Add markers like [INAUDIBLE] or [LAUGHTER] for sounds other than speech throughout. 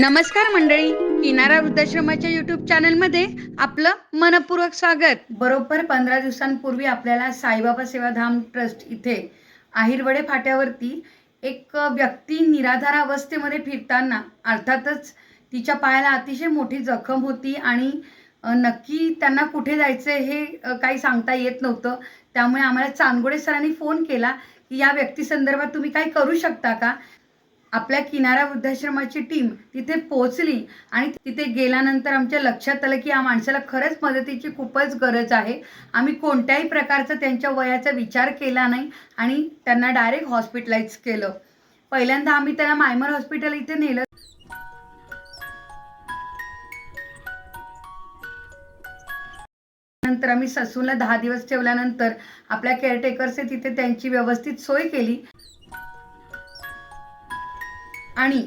नमस्कार मंडळी किनारा वृद्धाश्रमाच्या युट्यूब चॅनलमध्ये आपलं मनपूर्वक स्वागत. बरोबर पंधरा दिवसांपूर्वी आपल्याला साईबाबा सेवाधाम ट्रस्ट इथे आहिरवडे फाट्यावरती एक व्यक्ती निराधार अवस्थेमध्ये फिरताना अर्थातच तिच्या पायाला अतिशय मोठी जखम होती आणि नक्की त्यांना कुठे जायचं हे काही सांगता येत नव्हतं. त्यामुळे आम्हाला चांदगोडे सरांनी फोन केला की या व्यक्तीसंदर्भात तुम्ही काही करू शकता का? आपल्या किनारा वृद्धाश्रमाची टीम तिथे पोहोचली आणि तिथे गेल्यानंतर आमच्या लक्षात आलं की या माणसाला खरंच मदतीची खूपच गरज आहे. आम्ही कोणत्याही प्रकारचा त्यांच्या वयाचा विचार केला नाही आणि त्यांना डायरेक्ट हॉस्पिटलाइज केलं. पहिल्यांदा आम्ही त्यांना मायमर हॉस्पिटल इथे नेलं. नंतर आम्ही ससूला दहा दिवस ठेवल्यानंतर आपल्या केअरटेकर्सने तिथे त्यांची व्यवस्थित सोय केली. आणि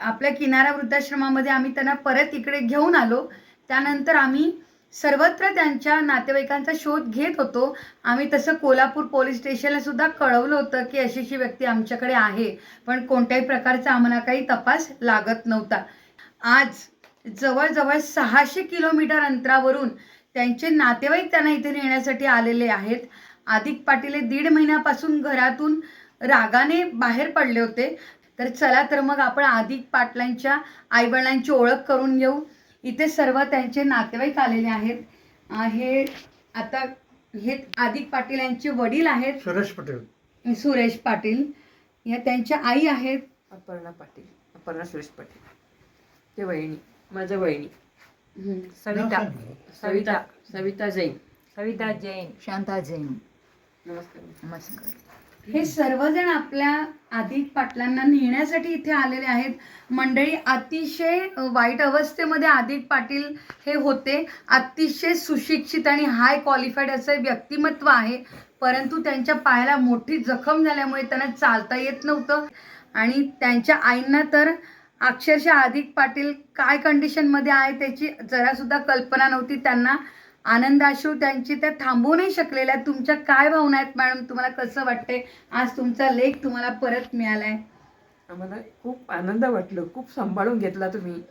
आपल्या किनारा वृद्धाश्रमामध्ये आम्ही त्यांना परत इकडे घेऊन आलो. त्यानंतर आम्ही सर्वत्र त्यांच्या नातेवाईकांचा शोध घेत होतो. आम्ही तसं कोल्हापूर पोलीस स्टेशनला सुद्धा कळवलं होतं की अशी अशी व्यक्ती आमच्याकडे आहे. पण कोणत्याही प्रकारचा आम्हाला काही तपास लागत नव्हता. आज जवळजवळ सहाशे किलोमीटर अंतरावरून त्यांचे नातेवाईक त्यांना इथे नेण्यासाठी आलेले आहेत. आदिक पाटील हे दीड महिन्यापासून घरातून रागाने बाहेर पडले होते. तर चला तर मग आपण आदिक पाटलांच्या आईवडिलांची ओळख करून घेऊ. इथे सर्व त्यांचे नातेवाईक आलेले आहेत. हे आता हे आदिक पाटील यांचे वडील आहेत. सुरेश पटेल. सुरेश पाटील. या त्यांच्या आई आहेत. अपर्णा पाटील. अपर्णा सुरेश पाटील. ते वहिनी. माझ्या वहिनी. सविता. सविता. सविता जैन. सविता जैन. शांता जैन. नमस्कार. नमस्कार. हे सर्वजण आपल्या अधिक पाटलांना नेण्यासाठी इथे आलेले आहेत. मंडळी अतिशय वाईट अवस्थेमध्ये अधिक पाटील हे होते. अतिशय सुशिक्षित आणि हाय क्वालिफाईड असं व्यक्तिमत्व आहे. परंतु त्यांच्या पायाला मोठी जखम झाल्यामुळे त्यांना चालता येत नव्हतं. आणि त्यांच्या आईंना तर अक्षरशः अधिक पाटील काय कंडिशनमध्ये आहे त्याची जरासुद्धा कल्पना नव्हती. त्यांना आनंदाश्रू त्यांची त्या थांबवू नाही शकलेल्या तुमच्या काय भावना आहेत मॅडम? तुम्हाला कसं वाटतंय? आज तुमचा लेख तुम्हाला परत मिळालाय. आम्हाला खूप आनंद वाटलं. खूप सांभाळून घेतला तुम्ही.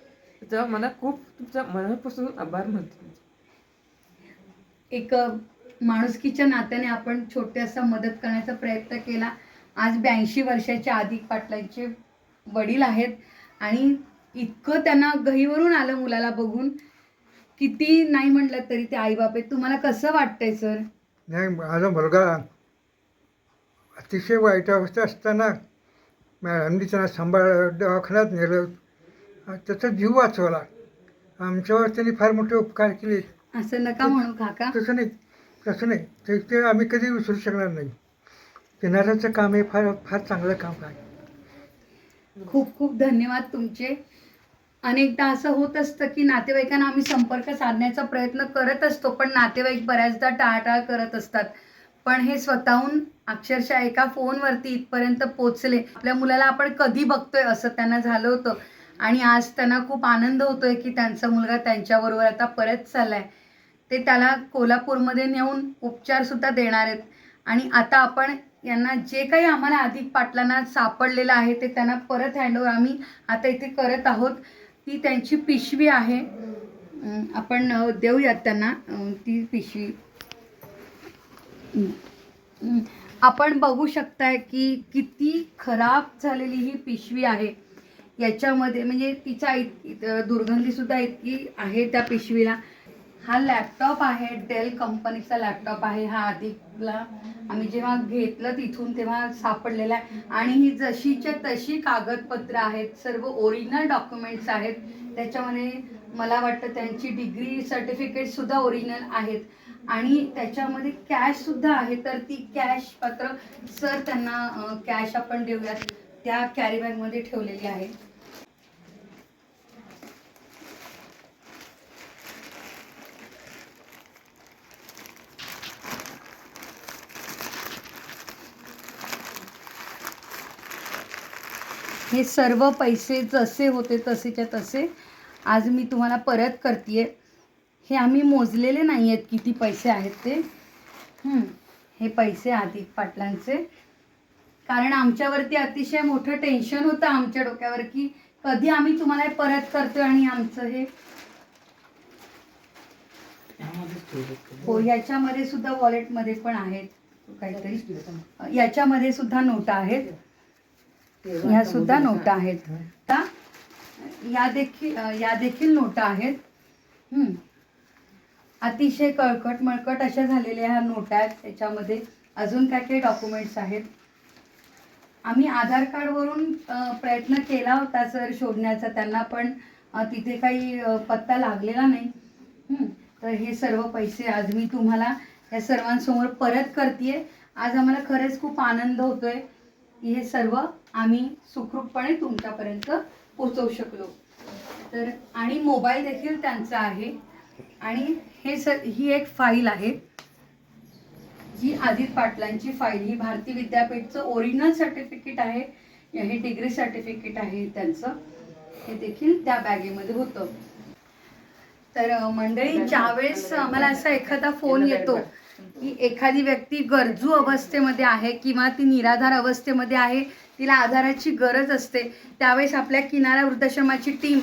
मला खूप तुमचा मनापासून आभार म्हणते. एक माणुसकीच्या नात्याने आपण छोट्यासा मदत करण्याचा प्रयत्न केला. आज ब्याऐंशी वर्षाच्या आदिक पाटलांचे वडील आहेत. आणि इतकं त्यांना गहीवरून आलं मुलाला बघून. किती नाही म्हटलं तरी ते आईबाप आहेत. तुम्हाला कसं वाटतंय सर? नाही माझा मुलगा अतिशय वाईट अवस्था असताना मॅडमनी त्यांना सांभाळ दवाखान्यात नेलं. त्याचा जीव वाचवला. आमच्यावर त्यांनी फार मोठे उपकार केले. असं नका म्हणू काका. तसं नाही तसं नाही. ते ते आम्ही कधी विसरू शकणार नाही. किनाऱ्याचं काम हे फार फार चांगलं काम आहे. खूप खूप धन्यवाद तुमचे. अनेकदा असं होत असतं की नातेवाईकांना आम्ही संपर्क साधण्याचा प्रयत्न करत असतो पण नातेवाईक बऱ्याचदा टाळाटाळ करत असतात. पण हे स्वतःहून अक्षरशः एका फोनवरती इथपर्यंत पोचले. आपल्या मुलाला आपण कधी बघतोय असं त्यांना झालं होतं. आणि आज त्यांना खूप आनंद होतोय की त्यांचा मुलगा त्यांच्याबरोबर आता परत चाललाय. ते त्याला कोल्हापूरमध्ये नेऊन उपचारसुद्धा देणार आहेत. आणि आता आपण यांना जे काही आम्हाला अधिक पाटलांना सापडलेलं आहे ते त्यांना परत हँडओव्हर आम्ही आता इथे करत आहोत. ती त्यांची पिशवी आहे. आपण देऊयात त्यांना. ती पिशवी. आपण बघू शकताय की किती खराब झालेली ही पिशवी आहे. याच्यामध्ये म्हणजे तिचा इत- दुर्गंधीसुद्धा इतकी आहे त्या पिशवीला. हा लॅपटॉप आहे डेल कंपनीचा लॅपटॉप आहे. हा अधिकला आम्ही जेव्हा घेतलं तिथून तेव्हा सापडलेला आहे. आणि ही जशीच्या तशी कागदपत्र आहेत सर्व ओरिजिनल डॉक्युमेंट्स आहेत. त्याच्यामध्ये मला वाटतं त्यांची डिग्री सर्टिफिकेट सुद्धा ओरिजिनल आहेत. आणि त्याच्यामध्ये कॅश सुद्धा आहे. तर ती कॅश पत्र सर त्यांना कॅश आपण देऊयात. त्या कॅरी बॅगमध्ये ठेवलेली आहे. हे सर्व पैसे जसे होते तसेच्या तसे आज मी तुम्हाला परत करते हे आम्ही मोजलेले नाही आहेत किती पैसे आहेत ते. हं, हे पैसे आदिक पाटलांचे. कारण आमच्यावरती अतिशय मोठं टेन्शन होतं आमच्या डोक्यावर की कधी आम्ही तुम्हाला हे परत करतोय आणि आमचं हे हो याच्यामध्ये सुद्धा वॉलेटमध्ये पण आहेत काहीतरी. याच्यामध्ये सुद्धा नोटा आहेत. ह्या सुद्धा नोटा आहेत. आता या देखील या देखील नोटा आहेत. अतिशय कळकट मळकट अशा झालेल्या ह्या नोटा आहेत. त्याच्यामध्ये अजून काय काही डॉक्युमेंट्स आहेत. आम्ही आधार कार्डवरून प्रयत्न केला होता सर शोधण्याचा. त्यांना पण तिथे काही पत्ता लागलेला नाही. तर हे सर्व पैसे आज मी तुम्हाला या सर्वांसमोर परत करते आज आम्हाला खरंच खूप आनंद होतोय. हे सर्व आम्ही सुखरूपपणे तुमच्यापर्यंत पोचवू शकलो. तर आणि मोबाईल देखील त्यांचा आहे. आणि हे सर ही एक फाईल आहे. जी आदित पाटलांची फाईल ही भारती विद्यापीठचं ओरिजिनल सर्टिफिकेट आहे. हे डिग्री सर्टिफिकेट आहे त्यांचं. हे देखील त्या बॅगेमध्ये होतं. तर मंडळी ज्यावेळेस आम्हाला असा एखादा फोन येतो की एखादी व्यक्ती गरजू अवस्थेमध्ये आहे किंवा ती निराधार अवस्थेमध्ये आहे तिला आधाराची गरज असते त्यावेळेस आपल्या किनारा वृद्धाश्रमाची टीम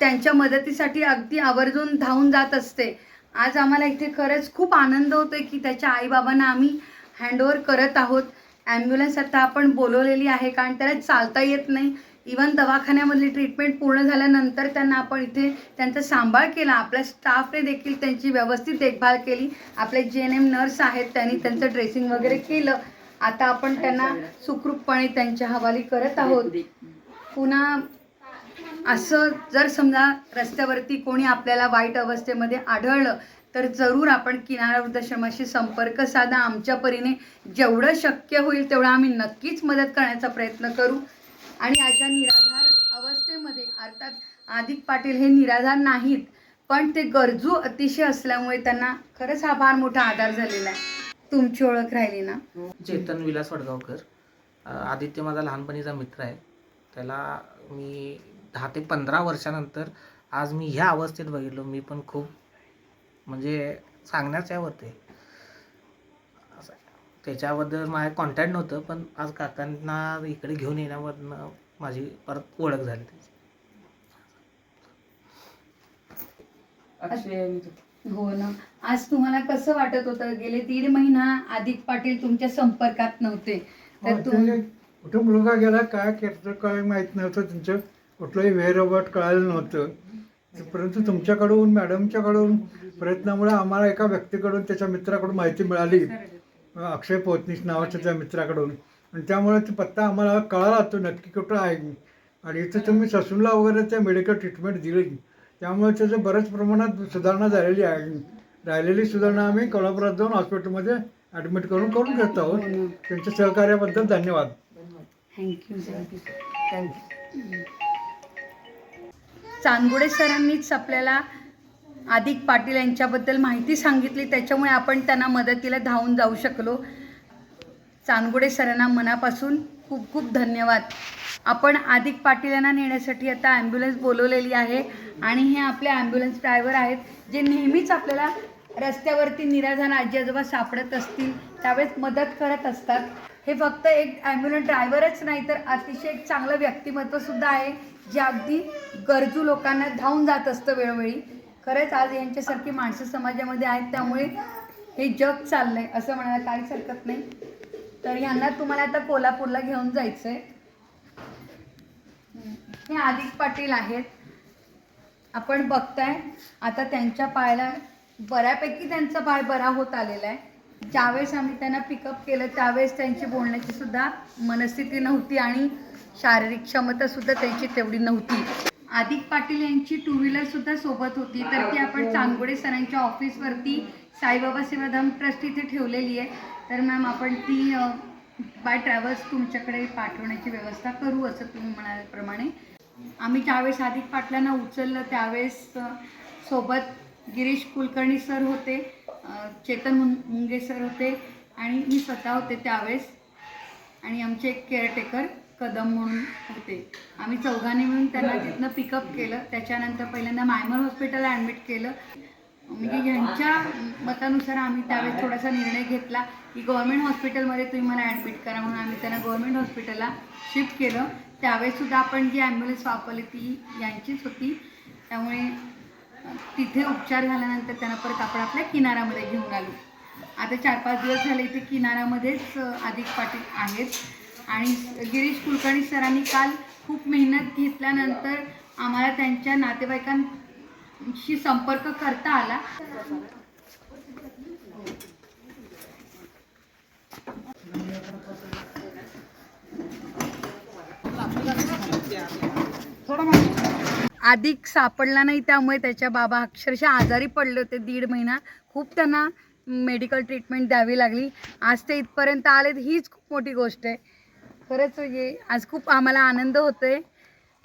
त्यांच्या मदतीसाठी अगदी आवर्जून धावून जात असते. आज आम्हाला इथे खरंच खूप आनंद होतोय की त्याच्या आईबाबांना आम्ही हँडओव्हर करत आहोत. ॲम्ब्युलन्स आता आपण बोलवलेली आहे कारण त्याला चालता येत नाही. इवन दवाखान्यामधली ट्रीटमेंट पूर्ण झाल्यानंतर त्यांना आपण इथे त्यांचा सांभाळ केला. आपल्या स्टाफने देखील त्यांची व्यवस्थित देखभाल केली. आपले जे एन एम नर्स आहेत त्यांनी त्यांचं ड्रेसिंग वगैरे केलं. आता आपण त्यांना सुखरूपपणे त्यांच्या हवाली करत आहोत. पुन्हा असं जर समजा रस्त्यावरती कोणी आपल्याला वाईट अवस्थेमध्ये आढळलं तर जरूर आपण किनारा वृद्धाश्रमाशी संपर्क साधा. आमच्या परीने जेवढं शक्य होईल तेवढं आम्ही नक्कीच मदत करण्याचा प्रयत्न करू. आणि अशा निराधार अवस्थेमध्ये अर्थात आदिक पाटील हे निराधार नाहीत पण ते गरजू अतिशय असल्यामुळे त्यांना खरंच हा फार मोठा आधार झालेला आहे. तुमची ओळख राहिली ना? चेतन विलास वडगावकर. आदित्य माझा लहानपणीचा मित्र आहे. त्याला मी दहा ते पंधरा वर्षानंतर आज मी ह्या अवस्थेत बघितलो. मी पण खूप म्हणजे सांगण्याच्या होते त्याच्याबद्दल माझ्या कॉन्टॅक्ट नव्हतं पण आज काकांना इकडे घेऊन येण्यामधनं माझी परत ओळख झाली त्याची. हो ना. आज तुम्हाला कसं वाटत होतं? गेले दीड महिना आदित पाटील तुमच्या संपर्कात नव्हते. तर तुम कुठं मुलगा गेला काय करतं काय माहीत नव्हतं त्यांचं कुठलंही वेरवट कळालं नव्हतं. परंतु तुमच्याकडून मॅडमच्याकडून प्रयत्नामुळे आम्हाला एका व्यक्तीकडून त्याच्या मित्राकडून माहिती मिळाली. अक्षय पोतनीस नावाच्या त्या मित्राकडून. आणि त्यामुळे तो पत्ता आम्हाला कळाला तो नक्की कुठं आहे आणि इथं तुम्ही ससूनला वगैरे त्या मेडिकल ट्रीटमेंट दिली त्यामुळे त्याचं बऱ्याच प्रमाणात सुधारणा झालेली आहे. राहिलेली सुधारणा आम्ही कोल्हापुरात जाऊन हॉस्पिटलमध्ये ॲडमिट करून करून घेत आहोत. त्यांच्या सहकार्याबद्दल धन्यवाद. थँक्यू थँक्यू चांदगुडे सरांनीच आपल्याला आदिक पाटील यांच्याबद्दल माहिती सांगितली. त्याच्यामुळे आपण त्यांना मदतीला धावून जाऊ शकलो. चांदगुडे सरांना मनापासून खूप खूप धन्यवाद. आपण आदिक पाटील यांना नेण्यासाठी आता ॲम्ब्युलन्स बोलवलेली आहे आणि हे आपले ॲम्ब्युलन्स ड्रायव्हर आहेत जे नेहमीच आपल्याला रस्त्यावरती निराधार आजी आजोबा सापडत असतील त्यावेळेस मदत करत असतात. हे फक्त एक ॲम्ब्युलन्स ड्रायव्हरच नाही तर अतिशय एक चांगलं व्यक्तिमत्वसुद्धा आहे जे अगदी गरजू लोकांना धावून जात असतं वेळोवेळी. खरंच आज यांच्यासारखी माणसं समाजामध्ये आहेत त्यामुळे हे जग चाललं आहे असं म्हणायला काहीच हरकत नाही. तर यांना तुम्हाला आता कोल्हापूरला घेऊन जायचं आहे हे आदिक पाटील आहेत. आपण बघताय आता त्यांच्या पायाला बऱ्यापैकी त्यांचा पाय बरा होत आलेला आहे. ज्यावेळेस आम्ही त्यांना पिकअप केलं त्यावेळेस त्यांची बोलण्याची सुद्धा मनस्थिती नव्हती आणि शारीरिक क्षमता सुद्धा त्यांची तेवढी नव्हती. आदिक पाटील यांची टू व्हीलर सुद्धा सोबत होती. तर ती आपण चांगोडे सरांच्या ऑफिसवरती साईबाबा सेवाधाम ट्रस्ट इथे ठेवलेली आहे. तर मॅम आपण ती बाय ट्रॅव्हल्स तुमच्याकडे पाठवण्याची व्यवस्था करू असं तुम्ही म्हणाल्याप्रमाणे. आम्ही ज्यावेळेस आदिक पाटलांना उचललं त्यावेळेस सोबत गिरीश कुलकर्णी सर होते चेतन मुंगे सर होते आणि मी स्वतः होते त्यावेळेस. आणि आमचे एक केअरटेकर कदम म्हणून होते. आम्ही चौघांनी मिळून त्यांना तिथनं पिकअप केलं. त्याच्यानंतर पहिल्यांदा मायमर हॉस्पिटलला ॲडमिट केलं. म्हणजे यांच्या मतानुसार आम्ही त्यावेळेस थोडासा निर्णय घेतला की गव्हर्मेंट हॉस्पिटलमध्ये तुम्ही मला ॲडमिट करा म्हणून आम्ही त्यांना गव्हर्मेंट हॉस्पिटलला शिफ्ट केलं. त्यावेळेस सुद्धा आपण जी ॲम्ब्युलन्स वापरली ती यांचीच होती. त्यामुळे तिथे उपचार झाल्यानंतर त्यांना परत आपण आपल्या किनाऱ्यामध्ये घेऊन आलो. आता चार पाच दिवस झाले इथे किनाऱ्यामध्येच अधिक पाटील आहेत. आणि गिरीश कुलकर्णी सरांनी काल खूप मेहनत घेतल्यानंतर आम्हाला त्यांच्या नातेवाईकांशी संपर्क करता आला. अधिक सापडला नाही त्यामुळे त्याच्या बाबा अक्षरशः आजारी पडले होते दीड महिना. खूप त्यांना मेडिकल ट्रीटमेंट द्यावी लागली. आज ते इथपर्यंत आलेत हीच खूप मोठी गोष्ट आहे. खरंच हे आज खूप आम्हाला आनंद होतोय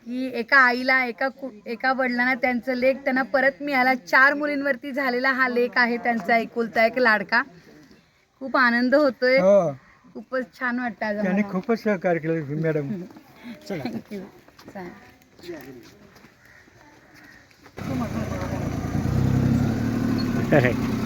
की एका आईला एका कु एका वडिलांना त्यांचं लेख त्यांना परत मिळाला चार मुलींवरती झालेला हा लेख आहे त्यांचा एकुलता एक लाडका. खूप आनंद होतोय. हो. खूपच छान वाटतं आज त्याने आम्हाला. खूपच सहकार्य केलं मॅडम. [LAUGHS] चला. थँक्यू चालेल [LAUGHS]